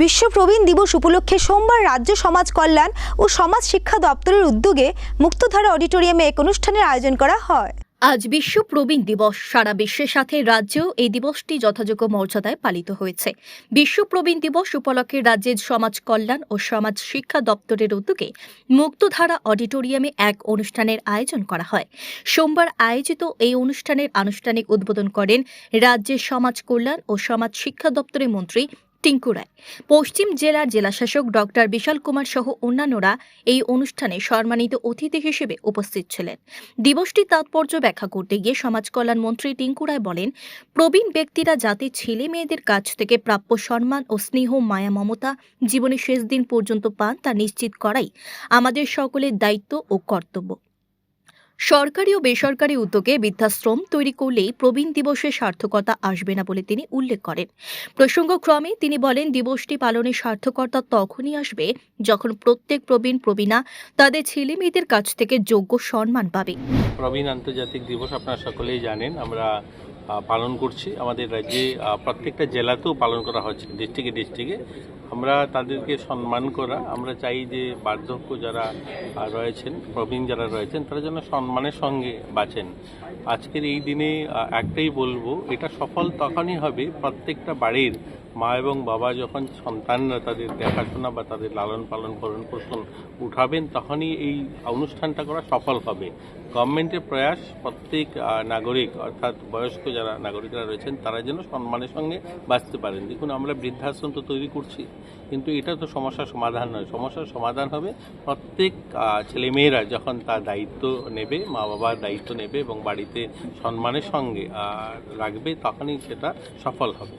বিশ্ব প্রবীণ দিবস উপলক্ষে সোমবার রাজ্য সমাজ কল্যাণ ও সমাজ শিক্ষা দপ্তরের উদ্যোগে মুক্তধারা অডিটোরিয়ামে এক অনুষ্ঠানের আয়োজন করা হয়। আজ বিশ্ব প্রবীণ দিবস। সারা বিশ্বের সাথে রাজ্যেও এই দিবসটি যথাযোগ্য মর্যাদায় পালিত হয়েছে। বিশ্ব প্রবীণ দিবস উপলক্ষে রাজ্যের সমাজ কল্যাণ ও সমাজ শিক্ষা দপ্তরের উদ্যোগে মুক্তধারা অডিটোরিয়ামে এক অনুষ্ঠানের আয়োজন করা হয়। সোমবার আয়োজিত এই অনুষ্ঠানের আনুষ্ঠানিক উদ্বোধন করেন রাজ্যের সমাজ কল্যাণ ও সমাজ শিক্ষা দপ্তরের মন্ত্রী টিঙ্কু রায় পশ্চিম জেলার জেলাশাসক ডক্টর বিশাল কুমার সহ অন্যান্যরা এই অনুষ্ঠানে সম্মানিত অতিথি হিসেবে উপস্থিত ছিলেন। দিবসটির তাৎপর্য ব্যাখ্যা করতে গিয়ে সমাজ কল্যাণ মন্ত্রী টিঙ্কু রায় বলেন, প্রবীণ ব্যক্তিরা যাতে ছেলে মেয়েদের কাছ থেকে প্রাপ্য সম্মান ও স্নেহ, মায়া, মমতা জীবনের শেষ দিন পর্যন্ত পান তা নিশ্চিত করাই আমাদের সকলের দায়িত্ব ও কর্তব্য। সরকারি ও বেসরকারি উদ্যোগে বৃদ্ধাশ্রম তৈরি করলেই প্রবীণ দিবসের সার্থকতা আসবে না বলে তিনি উল্লেখ করেন। প্রসঙ্গক্রমে তিনি বলেন, দিবসটি পালনের সার্থকতা তখনই আসবে যখন প্রত্যেক প্রবীণ প্রবীণা তাদের ছেলে মেয়েদের কাছ থেকে যোগ্য সম্মান পাবে। প্রবীণ আন্তর্জাতিক দিবস আপনারা সকলেই জানেন। আমরা পালন করছি। আমাদের রাজ্যে প্রত্যেকটা জেলাতেও পালন করা হচ্ছে ডিস্ট্রিক্টে ডিস্ট্রিক্টে আমরা তাদেরকে সম্মান করা, আমরা চাই যে বার্ধক্য যারা রয়েছেন, প্রবীণ যারা রয়েছেন, তারা যেন সম্মানের সঙ্গে বাঁচেন। আজকের এই দিনে একটাই বলব, এটা সফল তখনই হবে প্রত্যেকটা বাড়ির মা এবং বাবা যখন সন্তানরা তাদের দেখাশোনা বা তাদের লালন পালন ভরণ পোষণ উঠাবেন, তখনই এই অনুষ্ঠানটা করা সফল হবে। গভর্নমেন্টের প্রয়াস প্রত্যেক নাগরিক, অর্থাৎ বয়স্ক যারা, নাগরিকরা রয়েছেন, তারা যেন সম্মানের সঙ্গে বাঁচতে পারেন। দেখুন, আমরা বৃদ্ধাশ্রম তো তৈরি করছি, কিন্তু এটা তো সমস্যার সমাধান নয়। সমস্যার সমাধান হবে প্রত্যেক ছেলেমেয়েরা যখন তার দায়িত্ব নেবে, মা বাবার দায়িত্ব নেবে এবং বাড়িতে সম্মানের সঙ্গে রাখবে, তখনই সেটা সফল হবে।